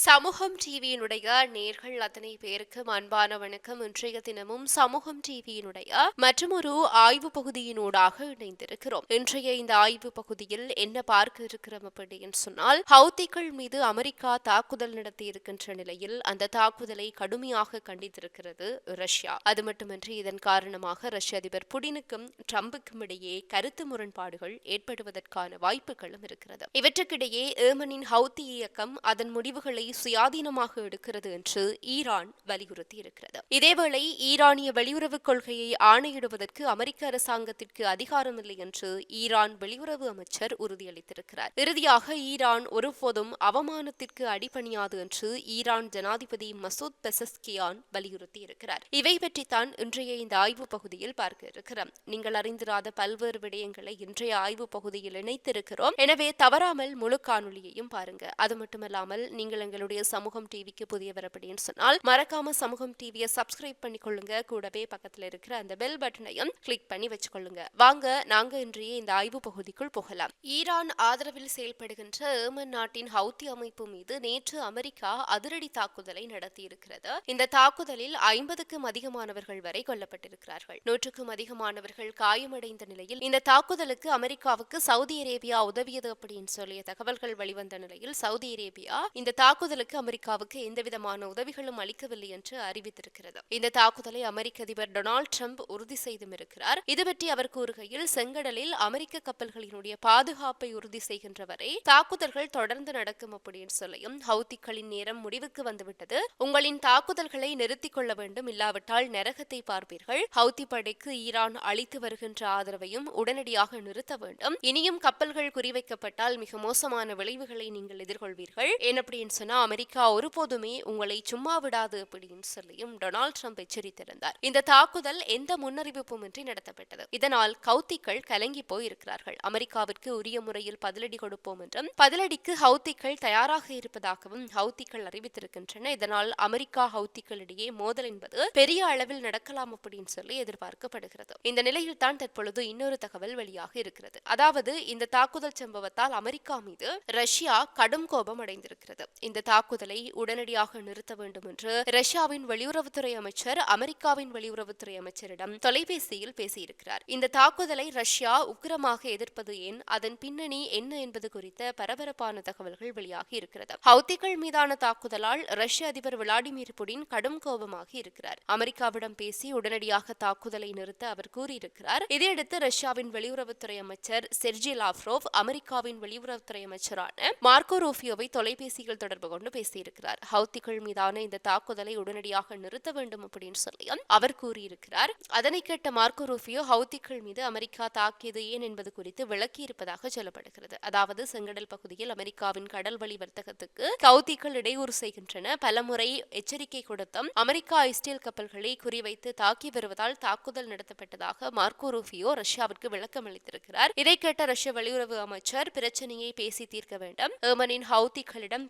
சமூகம் டிவியினுடைய நேர்கள் அத்தனை பேருக்கும் அன்பான வணக்கம் இன்றைய தினமும் சமூகம் டிவியினுடைய மற்றொரு ஆய்வு பகுதியினூடாக இணைந்திருக்கிறோம். இன்றைய இந்த ஆய்வு பகுதியில் என்ன பார்க்க இருக்கிறோம் அப்படின்னு சொன்னால் ஹவுத்திகள் மீது அமெரிக்கா தாக்குதல் நடத்தி இருக்கின்ற நிலையில் அந்த தாக்குதலை கடுமையாக கண்டித்திருக்கிறது ரஷ்யா. அது மட்டுமின்றி இதன் காரணமாக ரஷ்ய அதிபர் புடினுக்கும் ட்ரம்புக்கும் இடையே கருத்து முரண்பாடுகள் ஏற்படுவதற்கான வாய்ப்புகளும் இருக்கிறது. இவற்றுக்கிடையே ஏமனின் ஹவுத்தி இயக்கம் அதன் முடிவுகளை சுயாதீனமாக எடுக்கிறது என்று ஈரான் வலியுறுத்தியிருக்கிறது. இதேவேளை ஈரானிய வெளியுறவு கொள்கையை ஆணையிடுவதற்கு அமெரிக்க அரசாங்கத்திற்கு அதிகாரம் இல்லை என்று ஈரான் வெளியுறவு அமைச்சர் உறுதியளித்திருக்கிறார். இறுதியாக ஈரான் ஒருபோதும் அவமானத்திற்கு அடிபணியாது என்று ஈரான் ஜனாதிபதி மசூத் பெசஸ்கியான் வலியுறுத்தியிருக்கிறார். இவை பற்றித்தான் இன்றைய இந்த ஆய்வு பகுதியில் பார்க்க இருக்கிறோம். நீங்கள் அறிந்திராத பல்வேறு விடயங்களை இன்றைய ஆய்வு பகுதியில் இணைத்திருக்கிறோம். எனவே தவறாமல் முழு காணொலியையும் பாருங்க. அது மட்டுமல்லாமல் நீங்கள் எங்களுடைய சமூகம் டிவிக்கு புதியவர் அப்படின்னு சொன்னால் மறக்காம சமூகம் டிவியை சப்ஸ்கிரைப் பண்ணிக்கொள்ளுங்க. கூடவே பக்கத்தில் இருக்கிற அந்த பெல் பட்டனையும் கிளிக் பண்ணி வச்சுக்கொள்ளுங்க. வாங்க நாங்க இன்றைய இந்த ஆய்வு பகுதிக்குள் போகலாம். ஈரான் ஆதரவில் செயல்படுகின்ற ஏமன் நாட்டின் ஹவுத்தி அமைப்பு மீது நேற்று அமெரிக்கா அதிரடி தாக்குதலை நடத்தியிருக்கிறது. இந்த தாக்குதலில் ஐம்பதுக்கும் அதிகமானவர்கள் வரை கொல்லப்பட்டிருக்கிறார்கள். நூற்றுக்கும் அதிகமானவர்கள் காயமடைந்த நிலையில் இந்த தாக்குதலுக்கு அமெரிக்காவுக்கு சவுதி அரேபியா உதவியது அப்படின்னு சொல்லிய தகவல்கள் வெளிவந்த நிலையில் சவுதி அரேபியா இந்த தாக்கு தாக்குதலுக்கு அமெரிக்காவுக்கு எந்தவிதமான உதவிகளும் அளிக்கவில்லை என்று அறிவித்திருக்கிறது. இந்த தாக்குதலை அமெரிக்க அதிபர் டொனால்டு ட்ரம்ப் உறுதி செய்தும் இருக்கிறார். இது பற்றி அவர் கூறுகையில் செங்கடலில் அமெரிக்க கப்பல்களினுடைய பாதுகாப்பை உறுதி செய்கின்ற வரை தாக்குதல்கள் தொடர்ந்து நடக்கும் அப்படின்னு சொல்லியும் ஹவுத்திகளின் நேரம் முடிவுக்கு வந்துவிட்டது. உங்களின் தாக்குதல்களை நிறுத்திக் கொள்ள வேண்டும். இல்லாவிட்டால் நரகத்தை பார்ப்பீர்கள். ஹவுத்தி படைக்கு ஈரான் அளித்து வருகின்ற ஆதரவையும் உடனடியாக நிறுத்த வேண்டும். இனியும் கப்பல்கள் குறிவைக்கப்பட்டால் மிக மோசமான விளைவுகளை நீங்கள் எதிர்கொள்வீர்கள். என் அப்படின்னு ஏன்னா அமெரிக்கா ஒருபோதுமே உங்களை சும்மா விடாது அப்படின்னு சொல்லியும் டொனால்ட் ட்ரம்ப் எச்சரித்திருந்தார். இந்த தாக்குதல் எந்த முன்னறிவிப்புமின்றி நடத்தப்பட்டது. இதனால் கௌத்திகள் கலங்கி போயிருக்கிறார்கள். அமெரிக்காவிற்கு உரிய முறையில் பதிலடி கொடுப்போம் என்றும் பதிலடிக்கு ஹவுத்திகள் தயாராக இருப்பதாகவும் ஹவுத்திகள் அறிவித்திருக்கின்றன. இதனால் அமெரிக்கா ஹவுத்திகளிடையே மோதல் என்பது பெரிய அளவில் நடக்கலாம் அப்படின்னு சொல்லி எதிர்பார்க்கப்படுகிறது. இந்த நிலையில் தான் தற்பொழுது இன்னொரு தகவல் வெளியாக இருக்கிறது. அதாவது இந்த தாக்குதல் சம்பவத்தால் அமெரிக்கா மீது ரஷ்யா கடும் கோபம் அடைந்திருக்கிறது. இந்த தாக்குதலை உடனடியாக நிறுத்த வேண்டும் என்று ரஷ்யாவின் வெளியுறவுத்துறை அமைச்சர் அமெரிக்காவின் வெளியுறவுத்துறை அமைச்சரிடம் தொலைபேசியில் பேசியிருக்கிறார். இந்த தாக்குதலை ரஷ்யா உக்கிரமாக எதிர்ப்பது ஏன்? அதன் பின்னணி என்ன என்பது குறித்த பரபரப்பான தகவல்கள் வெளியாகி இருக்கிறது. ஹவுத்திகள் மீதான தாக்குதலால் ரஷ்ய அதிபர் விளாடிமிர் புடின் கடும் கோபமாக இருக்கிறார். அமெரிக்காவிடம் பேசி உடனடியாக தாக்குதலை நிறுத்த அவர் கூறியிருக்கிறார். இதையடுத்து ரஷ்யாவின் வெளியுறவுத்துறை அமைச்சர் செர்ஜி லாவ்ரோவ் அமெரிக்காவின் வெளியுறவுத்துறை அமைச்சரான மார்க்கோ ரூபியோவை தொலைபேசியில் தொடர்பு கொண்டு பேசியிருக்கிறார். ஹவுத்திகள் மீதான இந்த தாக்குதலை உடனடியாக நிறுத்த வேண்டும் அப்படின்னு சொல்லியும் அவர் கூறியிருக்கிறார். அதனை கேட்ட மார்க்கோ ரூபியோ ஹவுத்திகள் மீது அமெரிக்கா தாக்கியது ஏன் என்பது குறித்து விளக்கியிருப்பதாக சொல்லப்படுகிறது. அதாவது செங்கடல் பகுதியில் அமெரிக்காவின் கடல் வழி வர்த்தகத்துக்கு ஹவுத்திகள் இடையூறு செய்கின்றன. பலமுறை எச்சரிக்கை கொடுத்தும் அமெரிக்கா இஸ்ரேல் கப்பல்களை குறிவைத்து தாக்கி வருவதால் தாக்குதல் நடத்தப்பட்டதாக மார்க்கோ ரூபியோ ரஷ்யாவிற்கு விளக்கம் அளித்திருக்கிறார். இதை கேட்ட ரஷ்ய வெளியுறவு அமைச்சர் பிரச்சனையை பேசி தீர்க்க வேண்டும். ஏமனின் ஹவுத்திகளிடம்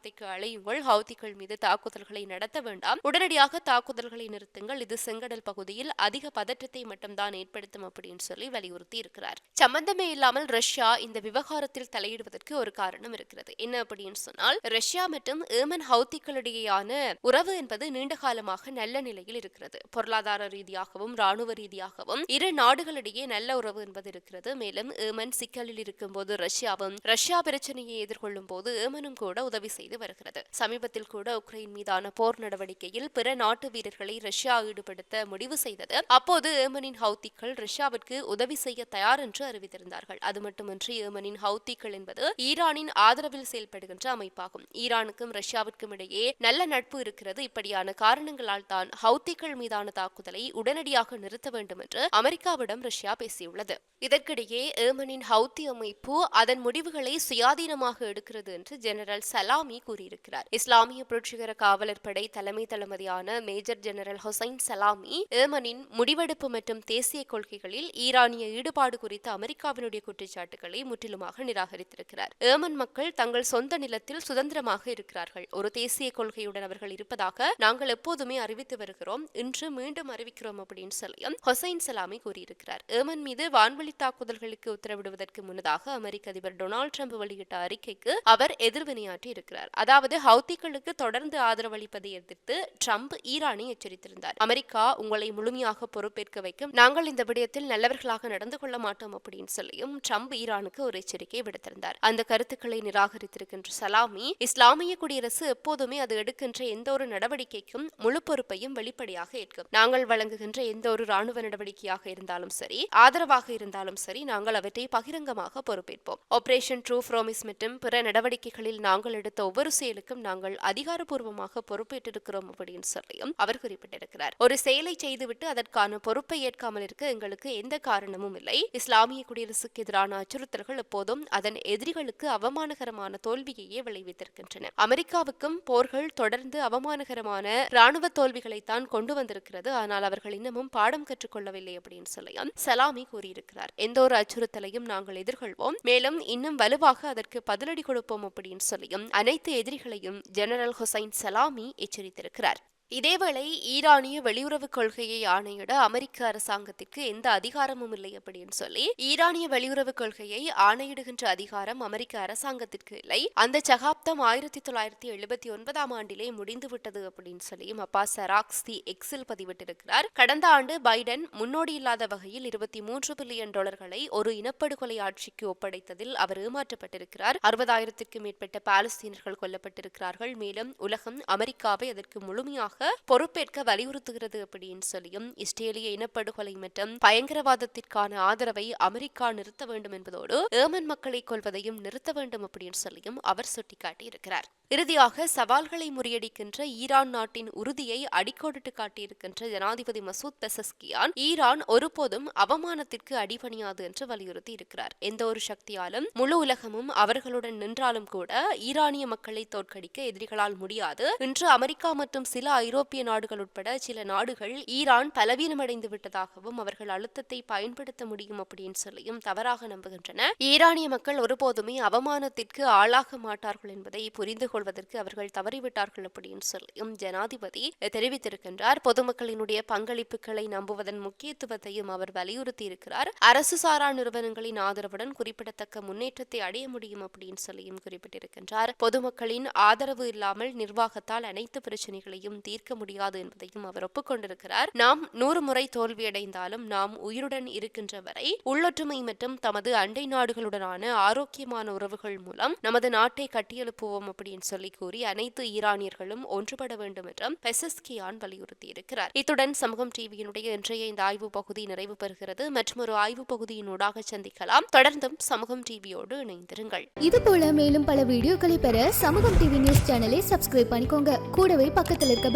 வார்த்தைக்கு அழையுங்கள் ஹவுதிகள் மீது தாக்குதல்களை நடத்த வேண்டாம். உடனடியாக தாக்குதல்களை நிறுத்துங்கள். இது செங்கடல் பகுதியில் அதிக பதற்றத்தை மட்டும்தான் ஏற்படுத்தும் அப்படின்னு சொல்லி வலியுறுத்தி இருக்கிறார் சம்பந்தமே இல்லாமல் ரஷ்யா இந்த விவகாரத்தில் தலையிடுவதற்கு ஒரு காரணம் இருக்கிறது. என்ன அப்படின்னு சொன்னால் ரஷ்யா மற்றும் ஏமன் ஹவுதிகளிடையேயான உறவு என்பது நீண்ட காலமாக நல்ல நிலையில் இருக்கிறது. பொருளாதார ரீதியாகவும் ராணுவ ரீதியாகவும் இரு நாடுகளிடையே நல்ல உறவு என்பது இருக்கிறது. மேலும் ஏமன் சிக்கலில் இருக்கும்போது ரஷ்யாவும் ரஷ்யா பிரச்சனையை எதிர்கொள்ளும் போது ஏமனும் கூட உதவி செய்து செய்து வருகிறது. சமீபத்தில் கூட உக்ரைன் மீதான போர் நடவடிக்கையில் பிற நாட்டு வீரர்களை ரஷ்யா ஈடுபடுத்த முடிவு செய்தது. அப்போது ஏமனின் ஹவுத்திகள் ரஷ்யாவிற்கு உதவி செய்ய தயார் என்று அறிவித்திருந்தார்கள். அது மட்டுமின்றி ஏமனின் ஹவுத்திகள் என்பது ஈரானின் ஆதரவில் செயல்படுகின்ற அமைப்பாகும். ஈரானுக்கும் ரஷ்யாவிற்கும் இடையே நல்ல நட்பு இருக்கிறது. இப்படியான காரணங்களால் தான் ஹவுத்திகள் மீதான தாக்குதலை உடனடியாக நிறுத்த வேண்டும் என்று அமெரிக்காவிடம் ரஷ்யா பேசியுள்ளது. இதற்கிடையே ஏமனின் ஹவுத்தி அமைப்பு அதன் முடிவுகளை சுயாதீனமாக எடுக்கிறது என்று ஜெனரல் சலாமி கூறியிருக்கிறார். இஸ்லாமிய புரட்சிகர காவலர் படை தலைமை தளபதியான மேஜர் ஜெனரல் ஹொசைன் சலாமி ஏமனின் முடிவெடுப்பு மற்றும் தேசிய கொள்கைகளில் ஈரானிய ஈடுபாடு குறித்த அமெரிக்காவினுடைய குற்றச்சாட்டுகளை முற்றிலுமாக நிராகரித்திருக்கிறார். ஏமன் மக்கள் தங்கள் சொந்த நிலத்தில் சுதந்திரமாக இருக்கிறார்கள். ஒரு தேசிய கொள்கையுடன் அவர்கள் இருப்பதாக நாங்கள் எப்போதுமே அறிவித்து வருகிறோம். இன்று மீண்டும் அறிவிக்கிறோம் அப்படின்னு சொல்லியும் ஹொசைன் சலாமி கூறியிருக்கிறார். ஏமன் மீது வான்வழி தாக்குதல்களுக்கு உத்தரவிடுவதற்கு முன்னதாக அமெரிக்க அதிபர் டொனால்டு ட்ரம்ப் வெளியிட்ட அறிக்கைக்கு அவர் எதிர்வினையாற்றி இருக்கிறார் எச்சரித்திருந்தார் அதாவது ஹவுத்திகளுக்கு தொடர்ந்து ஆதரவளிப்பதை எதிர்த்து ட்ரம்ப் ஈரானை எச்சரித்திருந்தார். அமெரிக்கா உங்களை முழுமையாக பொறுப்பேற்க வைக்கும். நாங்கள் இந்த விடயத்தில் நல்லவர்களாக நடந்து கொள்ள மாட்டோம் அப்படின்னு சொல்லியும் ட்ரம்ப் ஈரானுக்கு ஒரு எச்சரிக்கை விடுத்திருந்தார். அந்த கருத்துக்களை நிராகரித்திருக்கின்ற சலாமி இஸ்லாமிய குடியரசு எப்போதுமே அது எடுக்கின்ற எந்த ஒரு நடவடிக்கைக்கும் முழு பொறுப்பையும் வெளிப்படையாக ஏற்கும். நாங்கள் வழங்குகின்ற எந்த ஒரு ராணுவ நடவடிக்கையாக இருந்தாலும் சரி ஆதரவாக இருந்தாலும் சரி நாங்கள் அவற்றை பகிரங்கமாக பொறுப்பேற்போம். ஆபரேஷன் ட்ரூ ஃப்ரோமிஸ் மற்றும் பிற நடவடிக்கைகளில் நாங்கள் எடுத்த ஒவ்வொரு செயலுக்கும் நாங்கள் அதிகாரப்பூர்வமாக பொறுப்பேற்றிருக்கிறோம் அப்படின்னு சொல்லியும் அவர் குறிப்பிட்டிருக்கிறார். ஒரு செயலை செய்துவிட்டு அதற்கான பொறுப்பை ஏற்காமல் இருக்க எங்களுக்கு எந்த காரணமும் இல்லை. இஸ்லாமிய குடியரசுக்கு எதிரான அச்சுறுத்தல்கள் எப்போதும் அதன் எதிரிகளுக்கு அவமானகரமான தோல்வியையே விளைவித்திருக்கின்றன. அமெரிக்காவுக்கும் போர்கள் தொடர்ந்து அவமானகரமான ராணுவ தோல்விகளைத்தான் கொண்டு வந்திருக்கிறது. ஆனால் அவர்கள் இன்னமும் பாடம் கற்றுக்கொள்ளவில்லை அப்படின்னு சொல்லியும் சலாமி கூறியிருக்கிறார். எந்த ஒரு அச்சுறுத்தலையும் நாங்கள் எதிர்கொள்வோம். மேலும் இன்னும் வலுவாக அதற்கு பதிலடி கொடுப்போம் அப்படின்னு சொல்லியும் அனைத்து எதிரிகளையும் ஜெனரல் ஹுசைன் சலாமி எச்சரித்திருக்கிறார். இதேவேளை ஈரானிய வெளியுறவு கொள்கையை ஆணையிட அமெரிக்க அரசாங்கத்திற்கு எந்த அதிகாரமும் இல்லை அப்படின்னு சொல்லி ஈரானிய வெளியுறவு கொள்கையை ஆணையிடுகின்ற அதிகாரம் அமெரிக்க அரசாங்கத்திற்கு இல்லை. அந்த சகாப்தம் ஆயிரத்தி தொள்ளாயிரத்தி எழுபத்தி ஒன்பதாம் ஆண்டிலே முடிந்துவிட்டது அப்படின்னு சொல்லியும் அப்பா சராக்ஸ் தி எக்ஸில் பதிவிட்டிருக்கிறார். கடந்த ஆண்டு பைடன் முன்னோடி இல்லாத வகையில் இருபத்தி மூன்று பில்லியன் டாலர்களை ஒரு இனப்படுகொலை ஆட்சிக்கு ஒப்படைத்ததில் அவர் ஏமாற்றப்பட்டிருக்கிறார். அறுபதாயிரத்திற்கு மேற்பட்ட பாலஸ்தீனர்கள் கொல்லப்பட்டிருக்கிறார்கள். மேலும் உலகம் அமெரிக்காவை அதற்கு முழுமையாக பொறுப்பேற்க வலியுறுத்துகிறது அப்படின்னு சொல்லியும் இஸ்ரேலிய இனப்படுகொலை மற்றும் பயங்கரவாதத்திற்கான ஆதரவை அமெரிக்கா நிறுத்த வேண்டும் என்பதோடு ஏமன் மக்களை கொல்வதையும் நிறுத்த வேண்டும் அப்படின்னு சொல்லியும் அவர் சுட்டிக்காட்டியிருக்கிறார். இறுதியாக சவால்களை முறியடிக்கின்ற ஈரான் நாட்டின் உறுதியை அடிக்கோடிட்டு காட்டியிருக்கின்ற ஜனாதிபதி மசூத் பெசஸ்கியான் ஈரான் ஒருபோதும் அவமானத்திற்கு அடிபணியாது என்று வலியுறுத்தி இருக்கிறார் எந்த ஒரு சக்தியாலும் முழு உலகமும் அவர்களுடன் நின்றாலும் கூட ஈரானிய மக்களை தோற்கடிக்க எதிரிகளால் முடியாது. இன்று அமெரிக்கா மற்றும் சில ஐரோப்பிய நாடுகள் உட்பட சில நாடுகள் ஈரான் பலவீனமடைந்து விட்டதாகவும் அவர்கள் அழுத்தத்தை பயன்படுத்த முடியும் அப்படின்னு சொல்லியும் தவறாக நம்புகின்றன. ஈரானிய மக்கள் ஒருபோதுமே அவமானத்திற்கு ஆளாக மாட்டார்கள் என்பதை புரிந்து கொள்வதற்கு அவர்கள் தவறிவிட்டார்கள் அப்படின்னு சொல்லியும் ஜனாதிபதி தெரிவித்திருக்கின்றார். பொதுமக்களினுடைய பங்களிப்புகளை நம்புவதன் முக்கியத்துவத்தையும் அவர் வலியுறுத்தி இருக்கிறார் அரசு சாரா நிறுவனங்களின் ஆதரவுடன் குறிப்பிடத்தக்க முன்னேற்றத்தை அடைய முடியும் அப்படின்னு சொல்லியும் குறிப்பிட்டிருக்கின்றார். பொதுமக்களின் ஆதரவு இல்லாமல் நிர்வாகத்தால் அனைத்து பிரச்சனைகளையும் தீர்க்க முடியாது என்பதையும் அவர் ஒப்புக்கொண்டிருக்கிறார். நாம் நூறு முறை தோல்வியடைந்தாலும் நாம் உயிருடன் இருக்கின்ற வரை உள்ளொற்றுமை மற்றும் தமது அண்டை நாடுகளுடனான ஆரோக்கியமான உறவுகள் மூலம் நமது நாட்டை கட்டியெழுப்புவோம் அப்படின்னு சொல்லி கூறி அனைத்து ஈரானியர்களும் ஒன்றுபட வேண்டும் என்றும் பெசஸ்கியான் வலியுறுத்தியிருக்கிறார். இத்துடன் சமூகம் டிவியினுடைய இன்றைய இந்த ஆய்வு பகுதி நிறைவு பெறுகிறது. மற்றும் ஒரு ஆய்வு பகுதியினூடாக சந்திக்கலாம். தொடர்ந்தும் சமூகம் டிவியோடு இணைந்திருங்கள். இது போல மேலும் பல வீடியோக்களை பெற சமூகம் டிவி நியூஸ் சேனலை சப்ஸ்கிரைப் பண்ணிக்கோங்க. கூடவே பக்கத்தில் இருக்க